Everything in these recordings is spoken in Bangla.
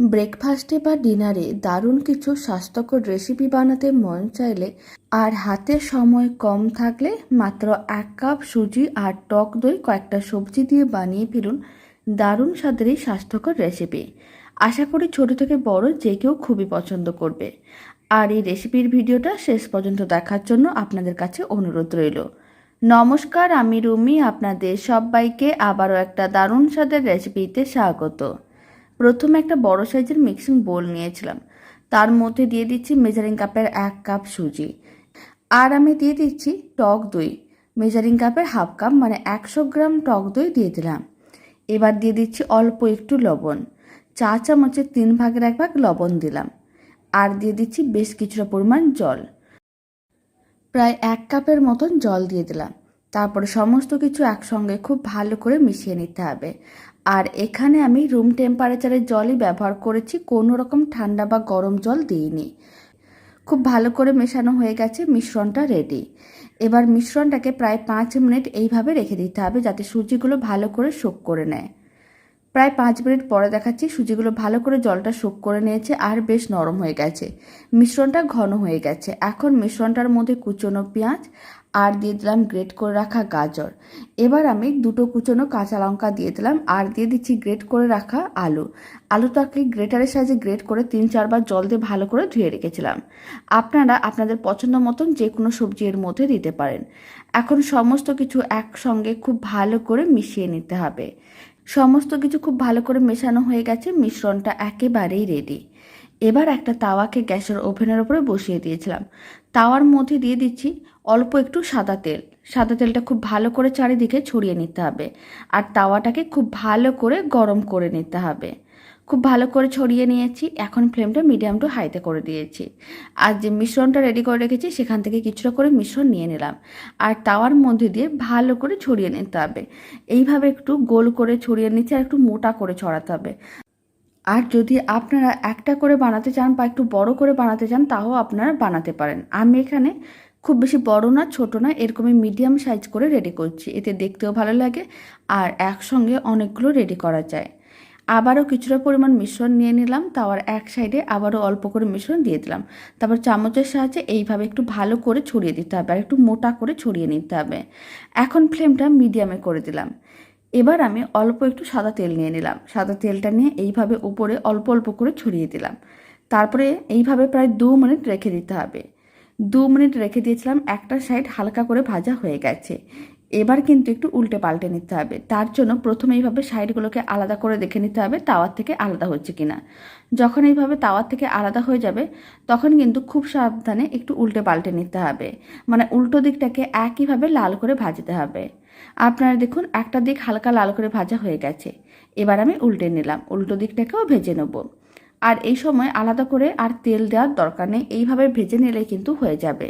ব্রেকফাস্টে বা ডিনারে দারুণ কিছু স্বাস্থ্যকর রেসিপি বানাতে মন চাইলে আর হাতে সময় কম থাকলে মাত্র এক কাপ সুজি আর টক দই কয়েকটা সবজি দিয়ে বানিয়ে ফেলুন দারুণ স্বাদের এই স্বাস্থ্যকর রেসিপি। আশা করি ছোট থেকে বড় যে কেউ খুবই পছন্দ করবে। আর এই রেসিপির ভিডিওটা শেষ পর্যন্ত দেখার জন্য আপনাদের কাছে অনুরোধ রইল। নমস্কার, আমি রুমি, আপনাদের সবাইকে আবারও একটা দারুণ স্বাদের রেসিপিতে স্বাগত। প্রথমে একটা বড় সাইজের মিক্সিং বোল নিয়েছিলাম। তার মধ্যে দিয়ে দিচ্ছি মেজারিং কাপের এক কাপ সুজি। আর আমি দিয়ে দিচ্ছি টক দই। মেজারিং কাপের হাফ কাপ মানে একশো গ্রাম টক দই দিয়ে দিলাম। এবার দিয়ে দিচ্ছি অল্প একটু লবণ। চা চামচের তিন ভাগের এক ভাগ লবণ দিলাম। আর দিয়ে দিচ্ছি বেশ কিছুটা পরিমাণ জল। প্রায় এক কাপের মতন জল দিয়ে দিলাম। তারপরে সমস্ত কিছু একসঙ্গে খুব ভালো করে মিশিয়ে নিতে হবে। আর এখানে আমি রুম টেম্পারেচারের জলই ব্যবহার করেছি, কোনো রকম ঠান্ডা বা গরম জল দিইনি। খুব ভালো করে মেশানো হয়ে গেছে, মিশ্রণটা রেডি এবার মিশ্রণটাকে প্রায় পাঁচ মিনিট এইভাবে রেখে দিতে হবে যাতে সুজিগুলো ভালো করে শোক করে নেয়। প্রায় পাঁচ মিনিট পরে দেখাচ্ছি সুজিগুলো ভালো করে জলটা শোক করে নিয়েছে আর বেশ নরম হয়ে গেছে। মিশ্রণটা ঘন হয়ে গেছে। এখন মিশ্রণটার মধ্যে কুচনো পেঁয়াজ আর দিয়ে দিলাম গ্রেট করে রাখা গাজর। এবার আমি দুটো কুচনো কাঁচা লঙ্কা দিয়ে দিলাম আর দিয়ে দিচ্ছি গ্রেট করে রাখা আলু। আলুটাকে গ্রেটারের সাহায্যে গ্রেট করে তিন চারবার জল দিয়ে ভালো করে ধুয়ে রেখেছিলাম। আপনারা আপনাদের পছন্দ মতন যে কোনো সবজি এর মধ্যে দিতে পারেন। এখন সমস্ত কিছু একসঙ্গে খুব ভালো করে মিশিয়ে নিতে হবে। সমস্ত কিছু খুব ভালো করে মেশানো হয়ে গেছে, মিশ্রণটা একেবারেই রেডি এবার একটা তাওয়াকে গ্যাসের ওভেনের ওপরে বসিয়ে দিয়েছিলাম। তাওয়ার মধ্যে দিয়ে দিচ্ছি অল্প একটু সাদা তেল। সাদা তেলটা খুব ভালো করে চারিদিকে ছড়িয়ে নিতে হবে। আর তাওয়াটাকে খুব ভালো করে গরম করে নিতে হবে। খুব ভালো করে ছড়িয়ে নিয়েছি। এখন ফ্লেমটা মিডিয়াম টু হাইতে করে দিয়েছি। আর যে মিশ্রণটা রেডি করে রেখেছি, সেখান থেকে কিছুটা করে মিশ্রণ নিয়ে নিলাম। আর তাওয়ার মধ্যে দিয়ে ভালো করে ছড়িয়ে নিতে হবে। এইভাবে একটু গোল করে ছড়িয়ে নিচ্ছে আর একটু মোটা করে ছড়াতে হবে। আর যদি আপনারা একটা করে বানাতে চান বা একটু বড় করে বানাতে চান, তাও আপনারা বানাতে পারেন। আমি এখানে খুব বেশি বড় না, ছোট না, এরকমই মিডিয়াম সাইজ করে রেডি করছি। এতে দেখতেও ভালো লাগে আর একসঙ্গে অনেকগুলো রেডি করা যায়। আবারও কিছুটা পরিমাণ মিশ্রণ নিয়ে নিলাম তাওয়ার এক সাইডে আবারও অল্প করে মিশ্রণ দিয়ে দিলাম। তারপর চামচের সাহায্যে এইভাবে একটু ভালো করে ছড়িয়ে দিতে হবে আর একটু মোটা করে ছড়িয়ে নিতে হবে। এখন ফ্লেমটা মিডিয়ামে করে দিলাম। এবার আমি অল্প একটু সাদা তেল নিয়ে নিলাম। সাদা তেলটা নিয়ে এইভাবে উপরে অল্প অল্প করে ছড়িয়ে দিলাম। তারপরে এইভাবে প্রায় দু মিনিট রেখে দিতে হবে। দু মিনিট রেখে দিয়েছিলাম, একটা সাইড হালকা করে ভাজা হয়ে গেছে। এবার কিন্তু একটু উল্টে পাল্টে নিতে হবে। তার জন্য প্রথমে এইভাবে সাইডগুলোকে আলাদা করে দেখে নিতে হবে, তাওয়ার থেকে আলাদা হচ্ছে কিনা। যখন এইভাবে তাওয়ার থেকে আলাদা হয়ে যাবে, তখন কিন্তু খুব সাবধানে একটু উল্টে পাল্টে নিতে হবে। মানে উল্টো দিকটাকে একইভাবে লাল করে ভাজতে হবে। আপনারা দেখুন, একটা দিক হালকা লাল করে ভাজা হয়ে গেছে। এবার আমি উল্টে নিলাম। উল্টো দিকটাকেও ভেজে নেব। আর এই সময় আলাদা করে আর তেল দেওয়ার দরকার নেই। এইভাবে ভেজে নিলে কিন্তু হয়ে যাবে।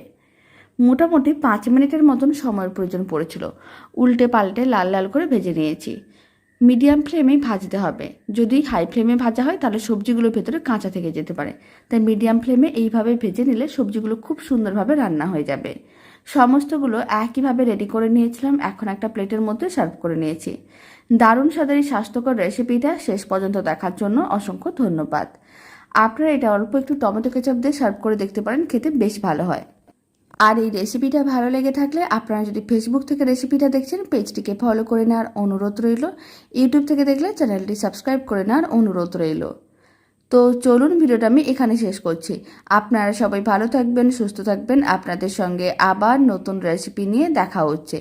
মোটামুটি পাঁচ মিনিটের মতন সময়ের প্রয়োজন পড়েছিল। উল্টে পাল্টে লাল লাল করে ভেজে নিয়েছি। মিডিয়াম ফ্লেমেই ভাজতে হবে। যদি হাই ফ্লেমে ভাজা হয়, তাহলে সবজিগুলো ভেতরে কাঁচা থেকে যেতে পারে। তাই মিডিয়াম ফ্লেমে এইভাবে ভেজে নিলে সবজিগুলো খুব সুন্দরভাবে রান্না হয়ে যাবে। সমস্তগুলো একইভাবে রেডি করে নিয়েছিলাম। এখন একটা প্লেটের মধ্যে সার্ভ করে নিয়েছি। দারুণ স্বাদের এই স্বাস্থ্যকর রেসিপিটা শেষ পর্যন্ত দেখার জন্য অসংখ্য ধন্যবাদ। আপনারা এটা অল্প একটু টমেটো কেচাপ দিয়ে সার্ভ করে দেখতে পারেন, খেতে বেশ ভালো হয়। আর এই রেসিপিটা ভালো লেগে থাকলে আপনারা যদি ফেসবুক থেকে রেসিপিটা দেখছেন, পেজটিকে ফলো করে নেওয়ার অনুরোধ রইল। ইউটিউব থেকে দেখলে চ্যানেলটি সাবস্ক্রাইব করে নেওয়ার অনুরোধ রইল। তো চলুন ভিডিওটা আমি এখানে শেষ করছি। আপনারা সবাই ভালো থাকবেন, সুস্থ থাকবেন। আপনাদের সঙ্গে আবার নতুন রেসিপি নিয়ে দেখা হচ্ছে।